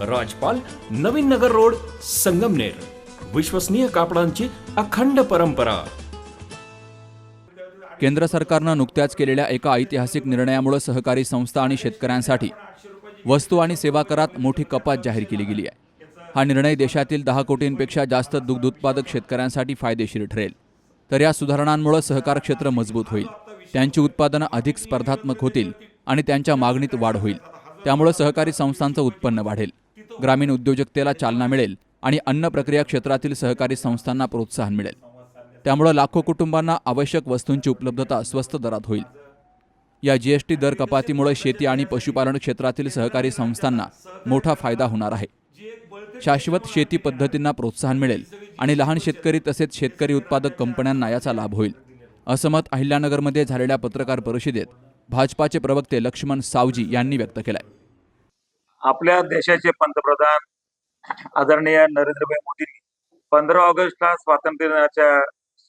राजपाल Navin Nagar road Sangamner. विश्वसनीय कापडांची अखंड परंपरा. केंद्र सरकारनं नुकत्याच केलेल्या एका ऐतिहासिक निर्णयामुळे सहकारी संस्था आणि शेतकऱ्यांसाठी वस्तू आणि सेवा करात मोठी कपात जाहीर केली गेली आहे. हा निर्णय देशातील दहा कोटींपेक्षा जास्त दुग्ध उत्पादक शेतकऱ्यांसाठी फायदेशीर ठरेल. तर या सुधारणांमुळे सहकार क्षेत्र मजबूत होईल. त्यांची उत्पादनं अधिक स्पर्धात्मक होतील आणि त्यांच्या मागणीत वाढ होईल. त्यामुळे सहकारी संस्थांचं उत्पन्न वाढेल. ग्रामीण उद्योजकतेला चालना मिळेल आणि अन्न प्रक्रिया क्षेत्रातील सहकारी संस्थांना प्रोत्साहन मिळेल. त्यामुळे लाखो कुटुंबांना आवश्यक वस्तूंची उपलब्धता स्वस्त दरात होईल. या जीएसटी दर कपातीमुळे शेती आणि पशुपालन क्षेत्रातील सहकारी संस्थांना मोठा फायदा होणार आहे. शाश्वत शेती पद्धतींना प्रोत्साहन मिळेल आणि लहान शेतकरी तसेच शेतकरी उत्पादक कंपन्यांना याचा लाभ होईल. असं मत अहिल्यानगरमध्ये झालेल्या पत्रकार परिषदेत भाजपाचे प्रवक्ते लक्ष्मण सावजी यांनी व्यक्त केलंय. आपल्या देशाचे पंतप्रधान आदरणीय नरेंद्रभाई मोदी पंधरा ऑगस्टला स्वातंत्र्य दिनाच्या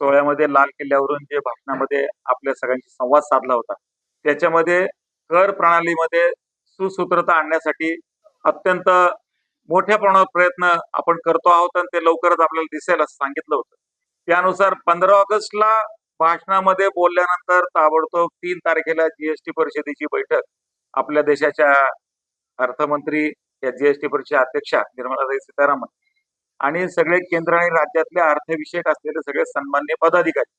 सोहळ्यामध्ये लाल किल्ल्यावरून जे भाषणामध्ये आपल्या सगळ्यांशी संवाद साधला होता त्याच्यामध्ये कर प्रणालीमध्ये सुसूत्रता आणण्यासाठी अत्यंत मोठ्या प्रमाणात प्रयत्न आपण करतो आहोत आणि ते लवकरच आपल्याला दिसेल असं सांगितलं होतं. त्यानुसार पंधरा ऑगस्टला भाषणामध्ये बोलल्यानंतर ताबडतोब तीन तारखेला जीएसटी परिषदेची बैठक आपल्या देशाच्या अर्थमंत्री या जीएसटी परिषदेच्या अध्यक्षा निर्मलाताई सीतारामन आणि सगळे केंद्र आणि राज्यातले अर्थविषयक असलेले सगळे सन्मान्य पदाधिकारी.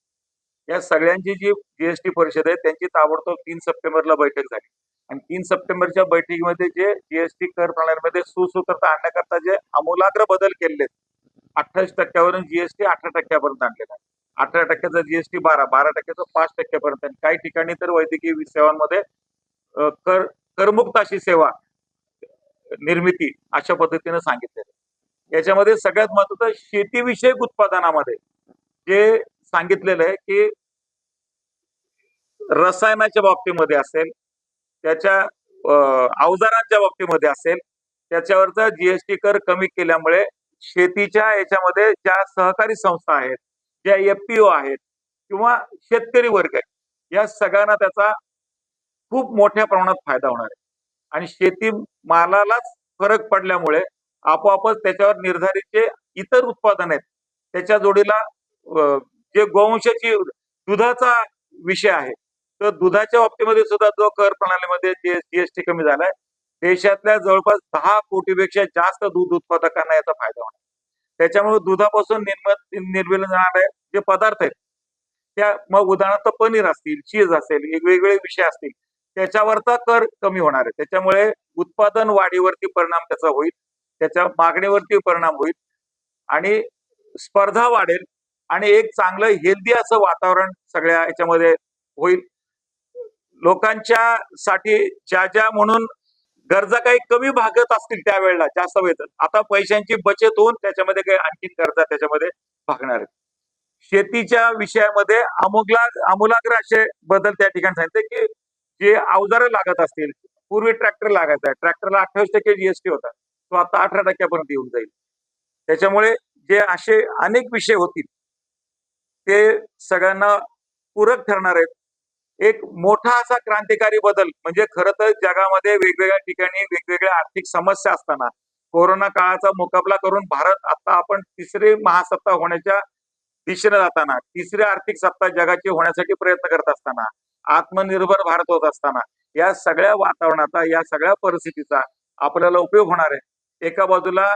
या सगळ्यांची जी जीएसटी परिषद आहे त्यांची ताबडतोब तीन सप्टेंबरला बैठक झाली. आणि तीन सप्टेंबरच्या बैठकीमध्ये जे जीएसटी कर प्रणालीमध्ये सुसूत्रता आणण्याकरता जे आमूलाग्र बदल केलेले अठ्ठावीस टक्क्यावरून जीएसटी अठरा टक्क्यापर्यंत आणलेला आहे. अठरा टक्क्याचा जीएसटी बारा बारा टक्क्याचा पाच टक्क्यापर्यंत. आणि काही ठिकाणी तर वैद्यकीय सेवांमध्ये कर करमुक्त अशी सेवा निर्मिती अशा पद्धतीने सांगितलेलं याच्यामध्ये सगळ्यात महत्वाचं शेतीविषयक उत्पादनामध्ये जे सांगितलेलं आहे की रसायनाच्या बाबतीमध्ये असेल त्याच्या अवजारांच्या बाबतीमध्ये असेल त्याच्यावरचा जीएसटी कर कमी केल्यामुळे शेतीच्या याच्यामध्ये ज्या सहकारी संस्था आहेत ज्या एफपीओ आहेत किंवा शेतकरी वर्ग आहे या सगळ्यांना त्याचा खूप मोठ्या प्रमाणात फायदा होणार आहे. आणि शेती मालालाच फरक पडल्यामुळे आपोआपच त्याच्यावर निर्धारित जे इतर उत्पादन आहेत त्याच्या जोडीला जे गोवंशाची दुधाचा विषय आहे तर दुधाच्या बाबतीमध्ये सुद्धा जो कर प्रणालीमध्ये जीएसटी कमी झालाय देशातल्या जवळपास दहा कोटीपेक्षा जास्त दूध उत्पादकांना याचा फायदा होणार. त्याच्यामुळे दुधापासून निर्मित निर्मिले जाणारे जे पदार्थ आहेत त्या मग उदाहरणार्थ पनीर असतील चीज असेल वेगवेगळे विषय असतील त्याच्यावरचा कर कमी होणार आहे. त्याच्यामुळे उत्पादन वाढीवरती परिणाम त्याचा होईल. त्याच्या मागणीवरती परिणाम होईल. आणि स्पर्धा वाढेल आणि एक चांगलं हेल्दी असं वातावरण सगळ्या याच्यामध्ये होईल. लोकांच्या साठी ज्या ज्या म्हणून गरजा काही कमी भागत असतील त्यावेळेला जास्त वेळ आता पैशांची बचत होऊन त्याच्यामध्ये काही आणखीन गरजा त्याच्यामध्ये भागणार आहेत. शेतीच्या विषयामध्ये अमुगला आमूलाग्र असे बदल त्या ठिकाणी सांगितले की जे अवजारं लागत असतील पूर्वी ट्रॅक्टर लागायचा. ट्रॅक्टरला अठ्ठावीस टक्के जीएसटी होता. तो आता अठरा टक्क्यापर्यंत येऊन जाईल. त्याच्यामुळे जे असे अनेक विषय होतील ते सगळ्यांना पूरक ठरणार आहेत. एक मोठा असा क्रांतिकारी बदल म्हणजे खरं तर जगामध्ये वेगवेगळ्या ठिकाणी वेगवेगळ्या आर्थिक समस्या असताना कोरोना काळाचा मुकाबला करून भारत आता आपण तिसरी महासत्ता होण्याच्या दिशेने जाताना तिसरी आर्थिक सत्ता जगाची होण्यासाठी प्रयत्न करत असताना आत्मनिर्भर भारत होत असताना या सगळ्या वातावरणाचा या सगळ्या परिस्थितीचा आपल्याला उपयोग होणार आहे. एका बाजूला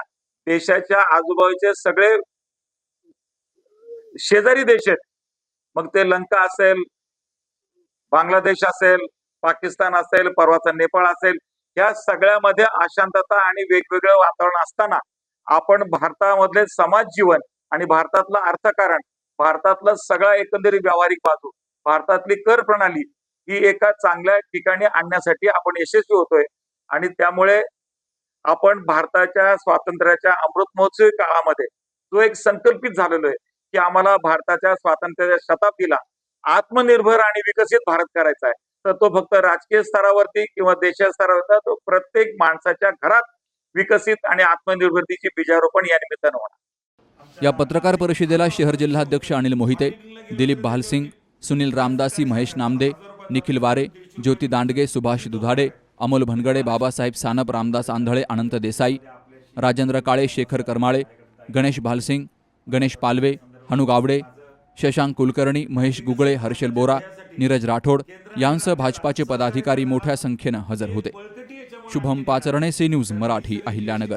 देशाच्या आजूबाजूचे सगळे शेजारी देश आहेत. मग ते लंका असेल बांगलादेश असेल पाकिस्तान असेल परवाचा नेपाळ असेल या सगळ्यामध्ये अशांतता आणि वेगवेगळं वातावरण असताना आपण भारतामधले समाज जीवन आणि भारतातलं अर्थकारण भारतातलं सगळा एकंदरीत व्यावहारिक बाजू भारतातली कर प्रणाली ही एका चांगल्या ठिकाणी आणण्यासाठी आपण यशस्वी होतोय. आणि त्यामुळे आपण भारताच्या स्वातंत्र्याच्या अमृत महोत्सवी काळामध्ये जो एक संकल्पित झालेलो आहे की आम्हाला भारताच्या स्वातंत्र्याच्या शताब्दीला आत्मनिर्भर आणि विकसित भारत करायचा आहे. तर तो फक्त राजकीय स्तरावरती किंवा देशाच्या स्तरावरती तो प्रत्येक माणसाच्या घरात विकसित आणि आत्मनिर्भरतेची बीजारोपण या निमित्तानं होणार. या पत्रकार परिषदेला शहर जिल्हाध्यक्ष अनिल मोहिते दिलीप भालसिंग सुनील रामदासी महेश नामदे निखिल वारे ज्योती दांडगे सुभाष दुधाडे अमोल भनगडे बाबासाहेब सानप रामदास आंधळे अनंत देसाई राजेंद्र काळे शेखर करमाळे गणेश भालसिंग गणेश पालवे हनु गावडे शशांक कुलकर्णी महेश गुगळे हर्षल बोरा नीरज राठोड यांसह भाजपाचे पदाधिकारी मोठ्या संख्येनं हजर होते. Shubham Pacharne C news Marathi Ahilyanagar.